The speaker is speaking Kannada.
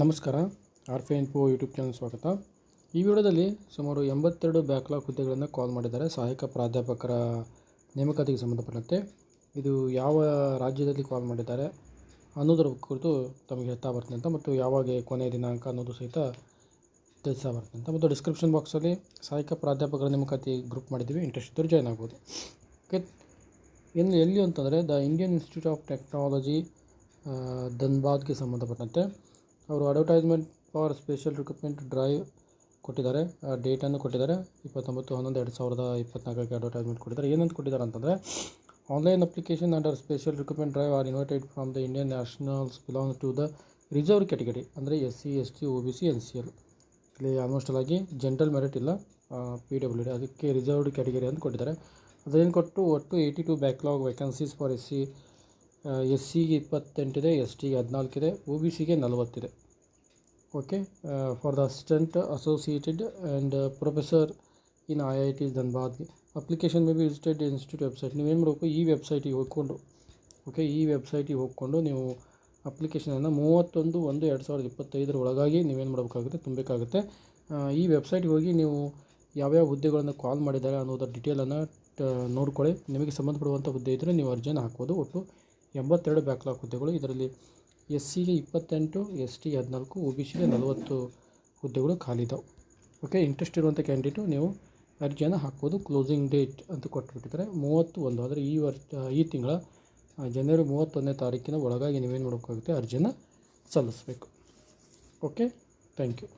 ನಮಸ್ಕಾರ ಆರ್ ಫೆ ಪೋ ಯೂಟ್ಯೂಬ್ ಚಾನಲ್ ಸ್ವಾಗತ. ಈ ವಿಡಿಯೋದಲ್ಲಿ ಸುಮಾರು ಎಂಬತ್ತೆರಡು ಬ್ಯಾಕ್ಲಾಗ್ ಹುದ್ದೆಗಳನ್ನು ಕಾಲ್ ಮಾಡಿದ್ದಾರೆ ಸಹಾಯಕ ಪ್ರಾಧ್ಯಾಪಕರ ನೇಮಕಾತಿಗೆ ಸಂಬಂಧಪಟ್ಟಂತೆ. ಇದು ಯಾವ ರಾಜ್ಯದಲ್ಲಿ ಕಾಲ್ ಮಾಡಿದ್ದಾರೆ ಅನ್ನೋದರ ಕುರಿತು ತಮಗೆ ಹೇಳ್ತಾ ಬರ್ತೀನಿ ಅಂತ ಮತ್ತು ಯಾವಾಗ ಕೊನೆಯ ದಿನಾಂಕ ಅನ್ನೋದು ಸಹಿತ ತಿಳಿಸ್ತಾ ಬರ್ತೀನಿ ಅಂತ. ಮತ್ತು ಡಿಸ್ಕ್ರಿಪ್ಷನ್ ಬಾಕ್ಸಲ್ಲಿ ಸಹಾಯಕ ಪ್ರಾಧ್ಯಾಪಕರ ನೇಮಕಾತಿ ಗ್ರೂಪ್ ಮಾಡಿದ್ದೀವಿ ಇಂಟ್ರೆಸ್ಟ್ ಇದ್ದರೆ ಜಾಯ್ನ್ ಆಗ್ಬೋದು. ಓಕೆ ಎಲ್ಲಿ ಎಲ್ಲಿ ಅಂತಂದರೆ the Indian Institute of Technology ಧನ್ಬಾದ್ಗೆ ಸಂಬಂಧಪಟ್ಟಂತೆ. ಅವರು advertisement for special recruitment drive ಕೊಟ್ಟಿದ್ದಾರೆ. ಡೇಟನ್ನು ಕೊಟ್ಟಿದ್ದಾರೆ. ಇಪ್ಪತ್ತೊಂಬತ್ತು, ಹನ್ನೊಂದು, ಎರಡು ಸಾವಿರದ ಇಪ್ಪತ್ನಾಲ್ಕಕ್ಕೆ ಅಡ್ವರ್ಟೈಸ್ಮೆಂಟ್ ಕೊಟ್ಟಿದ್ದಾರೆ. ಏನಂತ ಕೊಟ್ಟಿದ್ದಾರೆ ಅಂತಂದರೆ online application under special recruitment drive are invited from the Indian nationals belong to the reserve category ಅಂದರೆ S C S T O B C N C L ಇಲ್ಲಿ. ಆಲ್ಮೋಸ್ಟ್ ಆಗಿ ಜನ್ರಲ್ ಮೆರಿಟ್ ಇಲ್ಲ ಪಿ ಡಬ್ಲ್ಯೂ ಡಿ ಅದಕ್ಕೆ ರಿಸರ್ವ್ಡ್ ಕ್ಯಾಟಗರಿ ಅಂತ ಕೊಟ್ಟಿದ್ದಾರೆ. ಅದೇನು ಕೊಟ್ಟು, ಒಟ್ಟು eighty two backlog vacancies for S C S ಸಿಗೆ ಇಪ್ಪತ್ತೆಂಟಿದೆ ಎಸ್ ಟಿಗೆ ಹದಿನಾಲ್ಕಿದೆ ಒ ಬಿ ಸಿಗೆ ನಲವತ್ತಿದೆ okay for the assistant associated and professor in I I T ಧನ್ಬಾದ್ಗೆ application may be visited institute website ನೀವೇನು ಮಾಡಬೇಕು? ಈ ವೆಬ್ಸೈಟಿಗೆ ಹೋಗ್ಕೊಂಡು ಓಕೆ ಈ ವೆಬ್ಸೈಟಿಗೆ ಹೋಗ್ಕೊಂಡು ನೀವು ಅಪ್ಲಿಕೇಶನನ್ನು ಮೂವತ್ತೊಂದು ಒಂದು ಎರಡು ಸಾವಿರದ ಇಪ್ಪತ್ತೈದರ ಒಳಗಾಗಿ ನೀವೇನು ಮಾಡಬೇಕಾಗುತ್ತೆ? ತುಂಬಬೇಕಾಗುತ್ತೆ. ಈ ವೆಬ್ಸೈಟ್ಗೆ ಹೋಗಿ ನೀವು ಯಾವ್ಯಾವ ಹುದ್ದೆಗಳನ್ನು ಕಾಲ್ ಮಾಡಿದ್ದಾರೆ ಅನ್ನೋದರ ಡಿಟೇಲನ್ನು ನೋಡ್ಕೊಳ್ಳಿ. ನಿಮಗೆ ಸಂಬಂಧಪಡುವಂಥ ಹುದ್ದೆ ಇದ್ದರೆ ನೀವು ಅರ್ಜಿಯನ್ನು ಹಾಕ್ಬೋದು. ಒಟ್ಟು ಎಂಬತ್ತೆರಡು ಬ್ಯಾಕ್ಲಾಗ್ ಹುದ್ದೆಗಳು. ಇದರಲ್ಲಿ ಎಸ್ ಸಿಗೆ ಇಪ್ಪತ್ತೆಂಟು ಎಸ್ ಟಿ ಹದಿನಾಲ್ಕು ಒ ಬಿ ಸಿಗೆ ನಲವತ್ತು ಹುದ್ದೆಗಳು ಖಾಲಿ ಇದಾವೆ. ಓಕೆ, ಇಂಟ್ರೆಸ್ಟ್ ಇರುವಂಥ ಕ್ಯಾಂಡಿಡೇಟು ನೀವು ಅರ್ಜಿಯನ್ನು ಹಾಕ್ಬೋದು. ಕ್ಲೋಸಿಂಗ್ ಡೇಟ್ ಅಂತ ಕೊಟ್ಬಿಟ್ಟಿದ್ದಾರೆ. ಮೂವತ್ತು ಒಂದು ಅಂದರೆ ಈ ವರ್ಷ ಈ ತಿಂಗಳ ಜನವರಿ ಮೂವತ್ತೊಂದನೇ ತಾರೀಕಿನ ಒಳಗಾಗಿ ನೀವೇನು ಮಾಡಬೇಕಾಗುತ್ತೆ? ಅರ್ಜಿಯನ್ನು ಸಲ್ಲಿಸಬೇಕು. Okay, thank you.